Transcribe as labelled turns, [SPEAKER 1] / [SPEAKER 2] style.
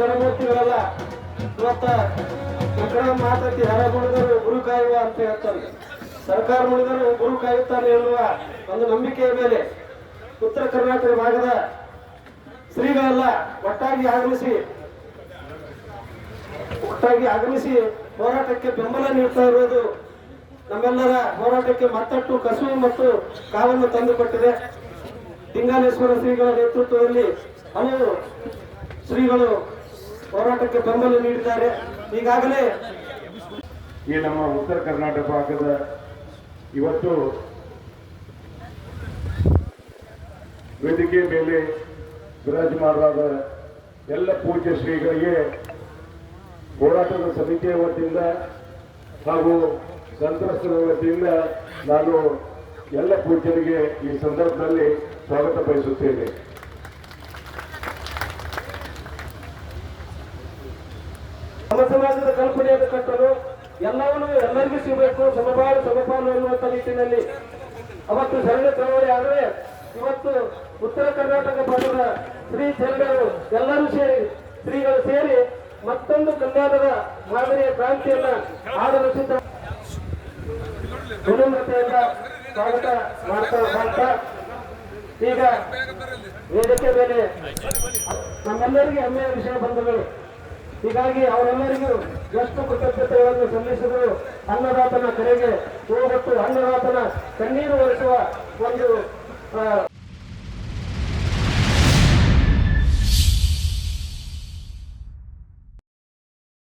[SPEAKER 1] ಗಣಮೂರ್ತಿಗಳೆಲ್ಲ. ಇವತ್ತ ಮಕ್ಕಳ ಮಾತತಿ ಹರ ಮುಳಿದರು ಗುರು ಕಾಯುವ ಅಂತ ಹೇಳ್ತಾರೆ. ಸರ್ಕಾರ ಮುಳಿದರು ಗುರು ಕಾಯುತ್ತಾನೆ ಎನ್ನುವ ಒಂದು ನಂಬಿಕೆಯ ಮೇಲೆ ಉತ್ತರ ಕರ್ನಾಟಕ ಭಾಗದ ಶ್ರೀಗಳೆಲ್ಲ ಒಟ್ಟಾಗಿ ಆಗಮಿಸಿ ಒಟ್ಟಾಗಿ ಆಗಮಿಸಿ ಹೋರಾಟಕ್ಕೆ ಬೆಂಬಲ ನೀಡ್ತಾ ಇರುವುದು ನಮ್ಮೆಲ್ಲರ ಹೋರಾಟಕ್ಕೆ ಮತ್ತಷ್ಟು ಕಸುವು ಮತ್ತು ಕಾವನ್ನು ತಂದುಕೊಟ್ಟಿದೆ. ಲಿಂಗಾಲೇಶ್ವರ ಶ್ರೀಗಳ ನೇತೃತ್ವದಲ್ಲಿ ಹಲವು ಶ್ರೀಗಳು ಹೋರಾಟಕ್ಕೆ ಬೆಂಬಲ ನೀಡಿದ್ದಾರೆ. ಈಗಾಗಲೇ
[SPEAKER 2] ಈ ನಮ್ಮ ಉತ್ತರ ಕರ್ನಾಟಕ ಭಾಗದ ಇವತ್ತು ವೇದಿಕೆ ಮೇಲೆ ವಿರಾಜಮಾನರಾದ ಎಲ್ಲ ಪೂಜ್ಯ ಶ್ರೀಗಳಿಗೆ ಹೋರಾಟದ ಸಮಿತಿಯ ವತಿಯಿಂದ ಹಾಗೂ ಸಂತ್ರಸ್ತರ ವತಿಯಿಂದ ನಾನು ಎಲ್ಲ ಪೂಜ್ಯರಿಗೆ ಈ ಸಂದರ್ಭದಲ್ಲಿ ಸ್ವಾಗತ ಬಯಸುತ್ತೇನೆ.
[SPEAKER 1] ನಮ್ಮ ಸಮಾಜದ ಕಲ್ಪನೆಯನ್ನು ಕಟ್ಟಲು ಎಲ್ಲವನ್ನೂ ಎಲ್ಲರಿಗೂ ಸಿಗಬೇಕು, ಸಮಬಾಳು ಸಮಪಾಲು ಎನ್ನುವಂತ ನಿಟ್ಟಿನಲ್ಲಿ. ಅವತ್ತು ಸರಣಿ ಚಳವಳಿ ಆದರೆ ಇವತ್ತು ಉತ್ತರ ಕರ್ನಾಟಕ ಭಾಗದ ಶ್ರೀ ಜನಗಳು ಎಲ್ಲರೂ ಸೇರಿ, ಶ್ರೀಗಳು ಸೇರಿ ಮತ್ತೊಂದು ಕಲ್ಯಾಣದ ಮಾದರಿಯ ಕ್ರಾಂತಿಯನ್ನ ಆಡಲು ಸಿದ್ಧ ವಿನಮ್ರತೆಯಿಂದ ಸ್ವಾಗತ ಮಾಡ್ತಾ ಮಾಡ್ತಾ ಈಗ ವೇದಿಕೆ ಮೇಲೆ ನಮ್ಮೆಲ್ಲರಿಗೆ ಹೆಮ್ಮೆಯ ವಿಷಯ ಬಂಧುಗಳು ಹೀಗಾಗಿ ಅವರೆಲ್ಲರಿಗೂ ಎಷ್ಟು ಕೃತಜ್ಞತೆಗಳನ್ನು ಸಲ್ಲಿಸಿದ್ರು. ಅನ್ನದಾತನ ಕರೆಗೆ ಹೋಗೊಟ್ಟು ಅನ್ನದಾತನ ಕಣ್ಣೀರು ಒರೆಸುವ ಒಂದು